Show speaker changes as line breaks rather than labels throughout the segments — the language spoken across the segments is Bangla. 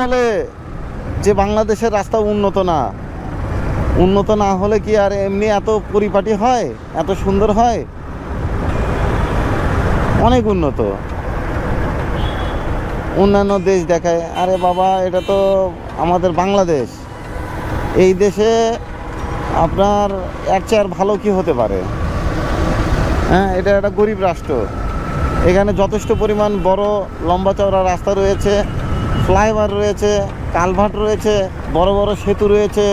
বলে যে বাংলাদেশের রাস্তা উন্নত না উন্নত না হলে কি আর এমনি এত পরিপাটি হয়, এত সুন্দর হয়? অনেক উন্নত। অন্যান্য দেশ দেখায়, আরে বাবা, এটা তো আমাদের বাংলাদেশ। এই দেশে আপনার এর চেয়ে ভালো কি হতে পারে? হ্যাঁ এটা একটা গরিব রাষ্ট্র। এখানে যথেষ্ট পরিমাণ বড় লম্বা চওড়া রাস্তা রয়েছে। ফ্লাইওভার রয়েছে, কালভার্ট রয়েছে, বড় বড় সেতু রয়েছে,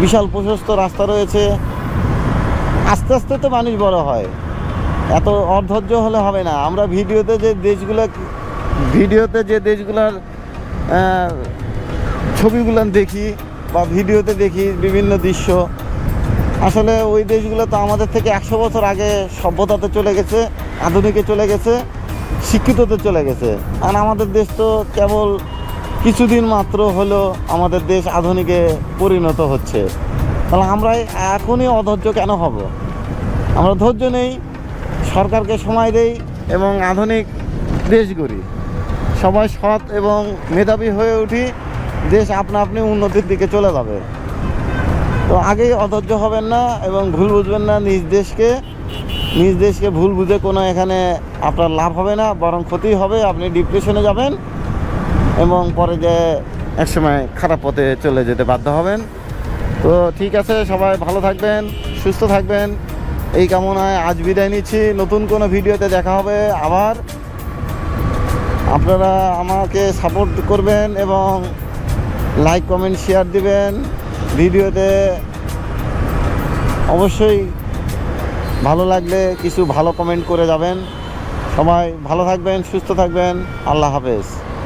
বিশাল প্রশস্ত রাস্তা রয়েছে। আস্তে আস্তে তো মানুষ বড় হয়। এত অধৈর্য হলে হবে না। আমরা ভিডিওতে যে দেশগুলো, ভিডিওতে যে দেশগুলোর ছবিগুলো দেখি বা ভিডিওতে দেখি বিভিন্ন দৃশ্য, আসলে ওই দেশগুলো তো আমাদের থেকে একশো বছর আগে সভ্যতাতে চলে গেছে, আধুনিকে চলে গেছে। শিক্ষিততে চলে গেছে। আর আমাদের দেশ তো কেবল কিছুদিন মাত্র হলো আমাদের দেশ আধুনিকে পরিণত হচ্ছে। তাহলে আমরা এখনই অধৈর্য কেন হব? আমরা ধৈর্য নেই, সরকারকে সময় দেই এবং আধুনিক দেশ গড়ি। সবাই সৎ এবং মেধাবী হয়ে উঠি, দেশ আপনা আপনি উন্নতির দিকে চলে যাবে। তো আগেই অধৈর্য হবেন না এবং ভুল বুঝবেন না নিজ দেশকে। নিজ দেশকে ভুল বুঝে কোনো এখানে আপনার লাভ হবে না, বরং ক্ষতি হবে, আপনি ডিপ্রেশনে যাবেন এবং পরে যে একসময় খারাপ পথে চলে যেতে বাধ্য হবেন। তো ঠিক আছে, সবাই ভালো থাকবেন, সুস্থ থাকবেন। এই কামনায় আজ বিদায় নিচ্ছি। নতুন কোনো ভিডিওতে দেখা হবে আবার। আপনারা আমাকে সাপোর্ট করবেন এবং লাইক কমেন্ট শেয়ার দিবেন। ভিডিওতে অবশ্যই ভালো লাগলে কিছু ভালো কমেন্ট করে যাবেন। সবাই ভালো থাকবেন সুস্থ থাকবেন। আল্লাহ হাফেজ।